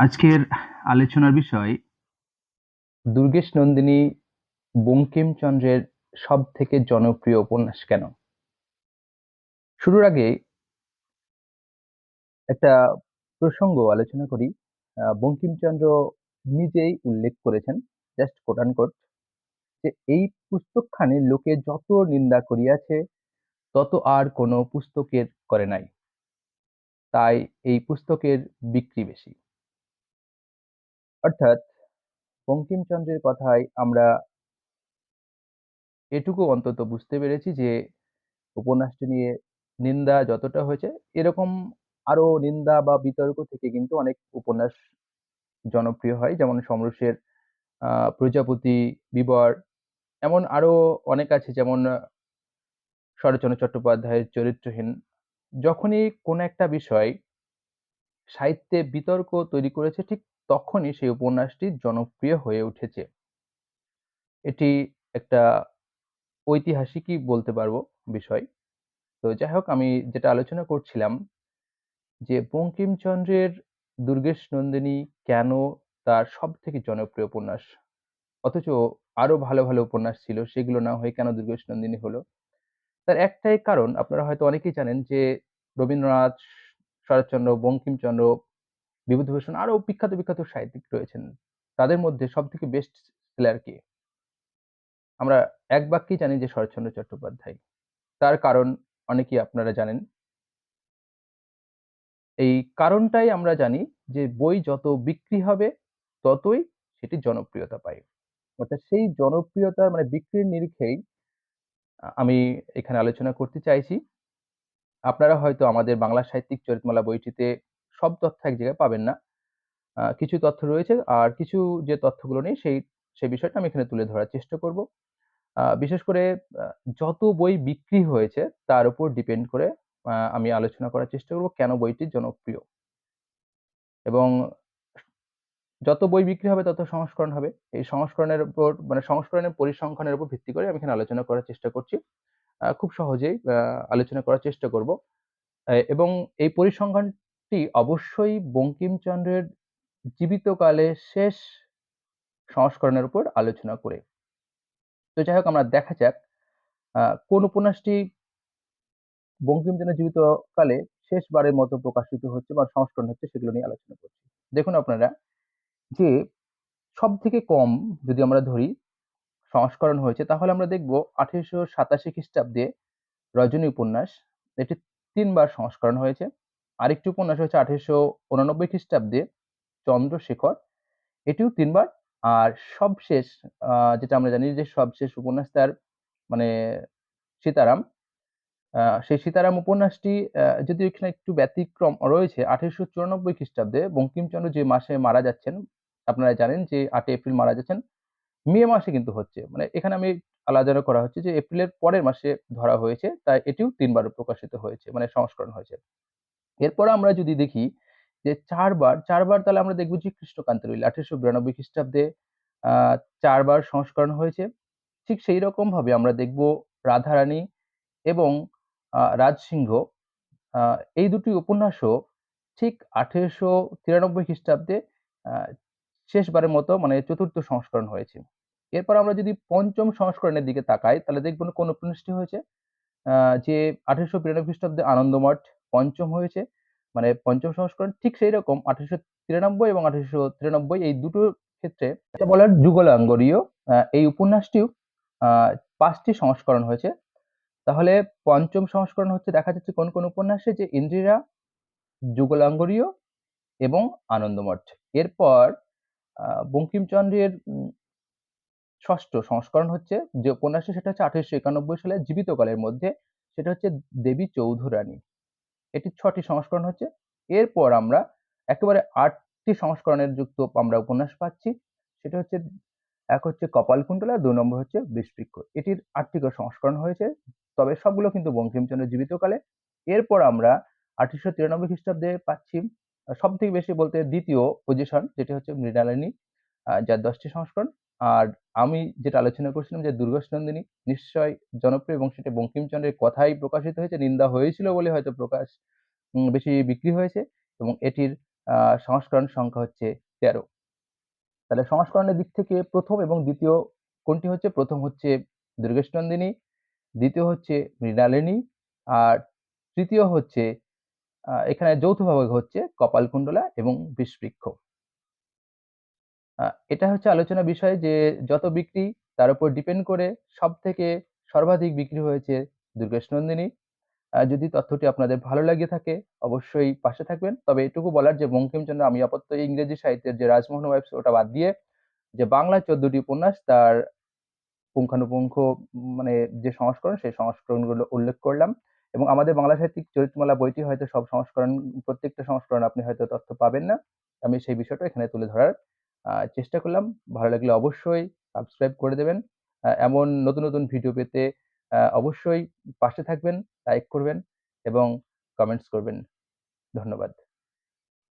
আজকের আলোচনার বিষয় দুর্গেশ নন্দিনী বঙ্কিমচন্দ্রের সব থেকে জনপ্রিয় উপন্যাস কেন? শুরুর আগে একটা প্রসঙ্গ আলোচনা করি। বঙ্কিমচন্দ্র নিজেই উল্লেখ করেছেন জাস্ট কোট কোট যে এই পুস্তকখানি লোকে যত নিন্দা করিয়াছে, তত আর কোনো পুস্তকের করে নাই। তাই এই পুস্তকের বিক্রি বেশি। অর্থাৎ বঙ্কিমচন্দ্রের কথায় আমরা এটুকু অন্তত বুঝতে পেরেছি যে উপন্যাসটি নিয়ে নিন্দা যতটা হয়েছে, এরকম আরও নিন্দা বা বিতর্ক থেকে কিন্তু অনেক উপন্যাস জনপ্রিয় হয়। যেমন সমরসের প্রজাপতি, বিবর, এমন আরও অনেক আছে। যেমন শরৎচন্দ্র চট্টোপাধ্যায়ের চরিত্রহীন। যখনই কোনো একটা বিষয় সাহিত্যে বিতর্ক তৈরি করেছে, ঠিক তখনই সেই উপন্যাসটি জনপ্রিয় হয়ে উঠেছে। এটি একটা ঐতিহাসিকই বলতে পারব বিষয়। তো যাই হোক, আমি যেটা আলোচনা করছিলাম যে বঙ্কিমচন্দ্রের দুর্গেশ নন্দিনী কেন তার সব থেকে জনপ্রিয় উপন্যাস? অথচ আরও ভালো ভালো উপন্যাস ছিল, সেগুলো না হয়ে কেন দুর্গেশ নন্দিনী হলো? তার একটাই কারণ, আপনারা হয়তো অনেকেই জানেন যে রবীন্দ্রনাথ শরৎচন্দ্র, বঙ্কিমচন্দ্র বিভূতিভূষণ আরও বিখ্যাত বিখ্যাত সাহিত্যিক রয়েছেন। তাদের মধ্যে সব থেকে বেস্ট সেলার কে? আমরা এক বাক্যেই জানি যে শরৎচন্দ্র চট্টোপাধ্যায়। তার কারণ অনেকেই আপনারা জানেন। এই কারণটাই আমরা জানি যে বই যত বিক্রি হবে, ততই সেটি জনপ্রিয়তা পায়। অর্থাৎ সেই জনপ্রিয়তার মানে বিক্রির নিরিখেই আমি এখানে আলোচনা করতে চাইছি। আপনারা হয়তো আমাদের বাংলা সাহিত্যিক চরিতমালা বইটিতে সব তথ্য এক জায়গায় পাবেন না। কিছু তথ্য রয়েছে আর কিছু যে তথ্যগুলো নেই সেই সেই বিষয়টা আমি এখানে তুলে ধরার চেষ্টা করব। বিশেষ করে যত বই বিক্রি হয়েছে তার উপর ডিপেন্ড করে আমি আলোচনা করার চেষ্টা করব কেন বইটি জনপ্রিয়। এবং যত বই বিক্রি হবে তত সংস্করণ হবে। এই সংস্করণের উপর মানে সংস্করণের পরিসংখ্যানের উপর ভিত্তি করে আমি এখানে আলোচনা করার চেষ্টা করছি। খুব সহজেই আলোচনা করার চেষ্টা করব। এবং এই পরিসংখ্যানটি অবশ্যই বঙ্কিমচন্দ্রের জীবিতকালে শেষ সংস্করণের উপর আলোচনা করে। তো যাই হোক, আমরা দেখা যাক কোন উপন্যাসটি বঙ্কিমচন্দ্রের জীবিতকালে শেষবারের মতো প্রকাশিত হচ্ছে বা সংস্করণ হচ্ছে সেগুলো নিয়ে আলোচনা করছি। দেখুন আপনারা যে সব থেকে কম যদি আমরা ধরি সংস্করণ হয়েছে, তাহলে আমরা দেখব আঠেরোশো সাতাশি খ্রিস্টাব্দে রজনী উপন্যাস, এটি তিনবার সংস্করণ হয়েছে। আরেকটি উপন্যাস হয়েছে আঠেরোশো উনানব্বই খ্রিস্টাব্দে চন্দ্রশেখর। এটিও তিনবার। আর সবশেষ যেটা আমরা জানি যে সবশেষ উপন্যাস তার মানে সীতারাম। সেই সীতারাম উপন্যাসটি যদিও এখানে একটু ব্যতিক্রম রয়েছে, আঠেরোশো চুরানব্বই খ্রিস্টাব্দে বঙ্কিমচন্দ্র যে মাসে মারা যাচ্ছেন, আপনারা জানেন যে আটই এপ্রিল মারা যাচ্ছেন, মে মাসে কিন্তু হচ্ছে। মানে এখানে আমি আলাদা করা হচ্ছে যে এপ্রিলের পরের মাসে ধরা হয়েছে, তাই এটিও তিনবার প্রকাশিত হয়েছে মানে সংস্করণ হয়েছে। এরপর আমরা যদি দেখি যে চারবার চারবার তাহলে আমরা দেখব যে কৃষ্ণকান্ত রইল, আঠেরোশো বিরানব্বই খ্রিস্টাব্দে চারবার সংস্করণ হয়েছে। ঠিক সেই রকম ভাবে আমরা দেখব রাধারানী এবং রাজসিংহ এই দুটি উপন্যাসও ঠিক আঠেরোশো তিরানব্বই খ্রিস্টাব্দে শেষবারের মতো মানে চতুর্থ সংস্করণ হয়েছে। এরপর আমরা যদি পঞ্চম সংস্করণের দিকে তাকাই, তাহলে দেখব কোন উপন্যাসটি হয়েছে? যে আঠেরোশো বিরানব্বই খ্রিস্টাব্দে আনন্দমঠ পঞ্চম হয়েছে। মানে পঞ্চম সংস্করণ ঠিক সেই রকম আঠেরোশো তিরানব্বই এবং আঠেরোশো তিরানব্বই এই দুটো ক্ষেত্রে বলার যুগলাঙ্গরীয় এই উপন্যাসটিও পাঁচটি সংস্করণ হয়েছে। তাহলে পঞ্চম সংস্করণ হচ্ছে দেখা যাচ্ছে কোন কোন উপন্যাসে যে ইন্দিরা যুগলাঙ্গরীয় এবং আনন্দমঠ। এরপর বঙ্কিমচন্দ্রের ষষ্ঠ সংস্করণ হচ্ছে যে উপন্যাসটি সেটা হচ্ছে আঠারোশো একানব্বই সালে জীবিতকালের মধ্যে, সেটা হচ্ছে দেবী চৌধুরানী। এটি ছটি সংস্করণ হচ্ছে। এরপর আমরা একেবারে আটটি সংস্করণের যুক্ত আমরা উপন্যাস পাচ্ছি। সেটা হচ্ছে, এক হচ্ছে কপালকুণ্ডলা দুই নম্বর হচ্ছে বিষবৃক্ষ এটির আটটি করে সংস্করণ হয়েছে, তবে সবগুলো কিন্তু বঙ্কিমচন্দ্রের জীবিতকালে। এরপর আমরা আঠারোশো তিরানব্বই খ্রিস্টাব্দে পাচ্ছি সব থেকে বেশি বলতে দ্বিতীয় পজিশন যেটি হচ্ছে মৃণালিনী যার দশটি সংস্করণ। আর আমি যেটা আলোচনা করছিলাম যে দুর্গেশ নন্দিনী নিশ্চয় জনপ্রিয় এবং সেটা বঙ্কিমচন্দ্রের কথাই প্রকাশিত হয়েছে নিন্দা হয়েছিল বলে হয়তো প্রকাশ বেশি বিক্রি হয়েছে এবং এটির সংস্করণ সংখ্যা হচ্ছে ১৩ তাহলে সংস্করণের দিক থেকে প্রথম এবং দ্বিতীয় কোনটি হচ্ছে? প্রথম হচ্ছে দুর্গেশনন্দিনী, দ্বিতীয় হচ্ছে মৃণালিনী, আর তৃতীয় হচ্ছে এখানে যৌথভাবে হচ্ছে কপালকুণ্ডলা এবং বিষবৃক্ষ। এটা হচ্ছে আলোচনা বিষয় যে যত বিক্রি তার উপর ডিপেন্ড করে সব থেকে সর্বাধিক বিক্রি হয়েছে দুর্গেশনন্দিনী। আ, যদি তথ্যটি আপনাদের ভালো লেগে থাকে অবশ্যই পাশে থাকবেন। তবে এটুকু বলার যে বঙ্কিমচন্দ্র আমি আপাতত ইংরেজি সাহিত্যের যে রাজমোহন ওয়াইফস ওটা বাদ দিয়ে যে বাংলায় ১৪ টি উপন্যাস তার পুঙ্খানুপুঙ্খ মানে যে সংস্করণ সেই সংস্করণগুলো উল্লেখ করলাম এবং আমাদের বাংলা সাহিত্যিক চরিত্রমালা বইটি হয়তো সব সংস্করণ, প্রত্যেকটা সংস্করণ আপনি হয়তো তথ্য পাবেন না। আমি সেই বিষয়টা এখানে তুলে ধরার চেষ্টা করলাম। ভালো লাগলে অবশ্যই সাবস্ক্রাইব করে দেবেন। এমন নতুন, নতুন ভিডিও পেতে অবশ্যই পাশে থাকবেন, লাইক করবেন এবং কমেন্টস করবেন। ধন্যবাদ।